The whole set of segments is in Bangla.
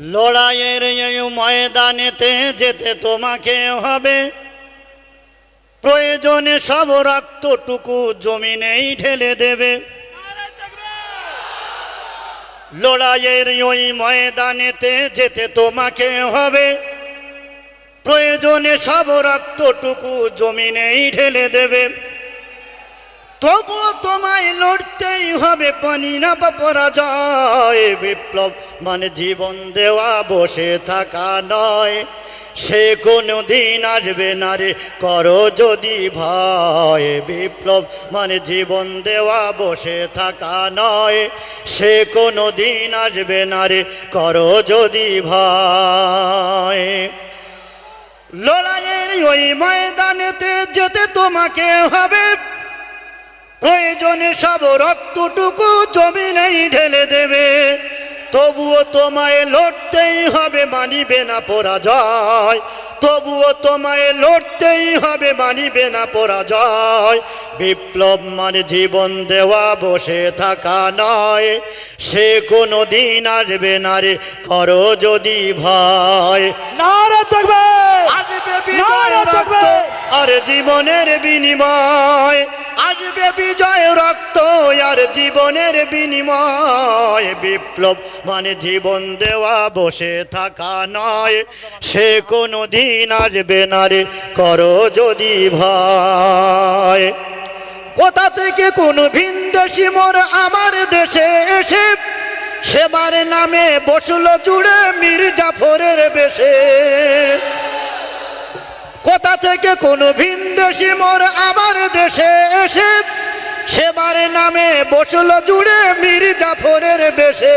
লড়াইয়ের এই ময়দানেতে যেতে তোমাকে হবে। প্রয়োজনে সব রক্তটুকু জমিনেই ঢেলে দেবে। লড়াইয়ের ওই ময়দানেতে যেতে তোমাকে হবে। প্রয়োজনে সব রক্তটুকু জমিনেই ঢেলে দেবে। তবুও তোমায় লড়তেই হবে পানি না বা পরাজয়। বিপ্লব মানে জীবন দেওয়া, বসে থাকা নয়। সে কোনো দিন আসবে না রে, করো যদি ভয়। বিপ্লব মানে জীবন দেওয়া, বসে থাকা নয়। সে কোনো দিন আসবে না রে, করো যদি ভয়। লড়াইয়ের ওই ময়দানেতে যেতে তোমাকে হবে প্রয়োজনে সব রক্তটুকু জমিনেই ঢেলে দেবে। তবুও তোমায় লড়তেই হবে মানিবে না পরাজয়। তবুও তোমায় লড়তেই হবে মানিবে না পরাজয়। বিপ্লব মানে জীবন দেওয়া বসে থাকা নয়। সে কোনো দিন আসবে না রে করো যদি ভয়। আর জীবনের বিনিময়। আসবে বিজয় রক্ত, আর জীবনের বিনিময় বিপ্লব। মানে জীবন দেওয়া, বসে থাকা নয়। সে কোনো দিন আসবে না রে, করো যদি ভয়। কোথা থেকে কোন ভিনদেশি মোর আমার দেশে এসে সেবার নামে বসল জুড়ে মীর জাফরের বেশে। কোথা থেকে কোন ভিনদেশি মোর আমার দেশে এসে সেবার নামে বসল জুড়ে মীর জাফরের বেশে।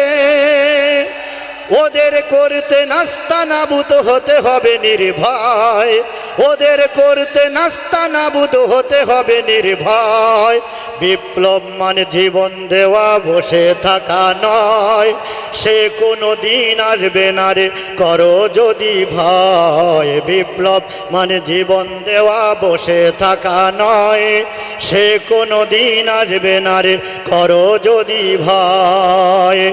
ওদের করতে নাস্তা নাবুত হতে হবে নির্ভয়। ওদের করতে নাস্তা নাবুদ হতে হবে নির্ভয়। বিপ্লব মানে জীবন দেওয়া বসে থাকা নয়। সে কোনো দিন আসবে না রে, করো যদি ভয়। বিপ্লব মানে জীবন দেওয়া বসে থাকা নয়। সে কোনো দিন আসবে না রে, করো যদি ভয়।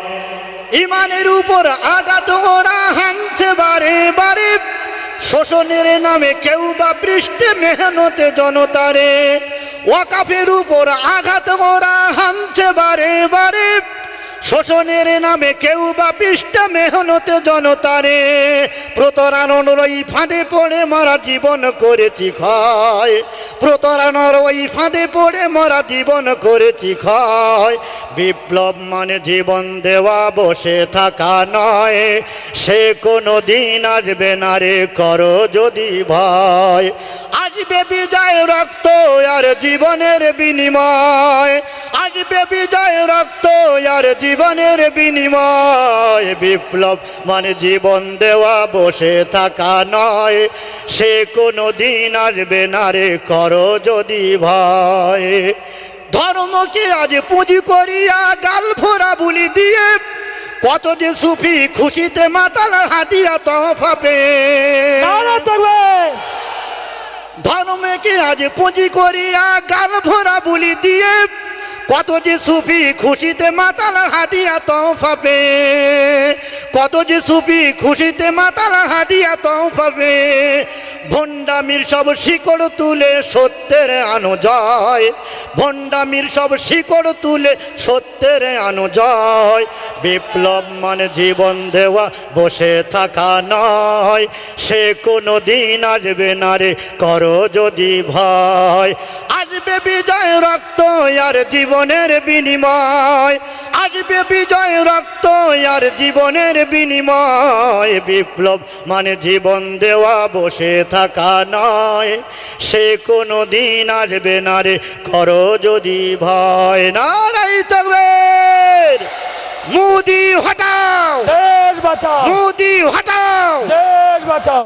ইমানের উপর আঘাত ওরা হানছে বারে বারে। শোষণের নামে কেউ বা পৃষ্ঠে মেহনতে জনতারে। ওয়াকাফের উপর আঘাত করা হানছে বারে বারে। শোষণের নামে কেউ বা পৃষ্ঠে মেহনতে জনতারে। প্রতরানোর ওই ফাঁদে পড়ে মারা জীবন করেছি ক্ষয়। প্রতরানোর ওই ফাঁদে পড়ে মরা জীবন করেছি ক্ষয়। বিপ্লব মানে জীবন দেওয়া, বসে থাকা নয়। সে কোনো দিন আসবে না রে, করো যদি ভয়। আসবে বিজয় রক্ত আর জীবনের বিনিময়। আসবে বিজয় রক্ত আর জীবনের বিনিময়। বিপ্লব মানে জীবন দেওয়া বসে থাকা নয়। সে কোনো দিন আসবে না রে করো যদি ভয়। ধর্মকে আজ পুঁজি করিয়া গাল ফোরা বুলি দিয়ে কত যে সুফি খুশিতে মাতাল হাতিয়া তহফা থাকবে। ধর্মকে আজ পুঁজি করিয়া গাল ভরা বুলি দিয়ে কত যে সুফি খুশিতে মাতাল হাদিয়া তহফা পে কত যে সুফি খুশিতে মাতাল হাদিয়া তহফা পে ভণ্ডামির সব শিকড় তুলে সত্যের আনো জয় ভণ্ডামির সব শিকড় তুলে সত্যের আনো জয় বিপ্লব মানে জীবন দেওয়া বসে থাকা নয়, সে কোনো দিন আসবে না রে, করো যদি ভয়। আসবে বিজয় রক্ত আর জীবনের বিনিময়। আসবে বিজয় রক্ত আর জীবনের বিনিময়। বিপ্লব মানে জীবন দেওয়া বসে থাকা নয়। সে কোনো দিন আসবে না রে করো যদি ভয়। নারাই থাকবে মুদি হটাও! দেশ বাঁচাও! মুদি হটাও! দেশ বাঁচাও!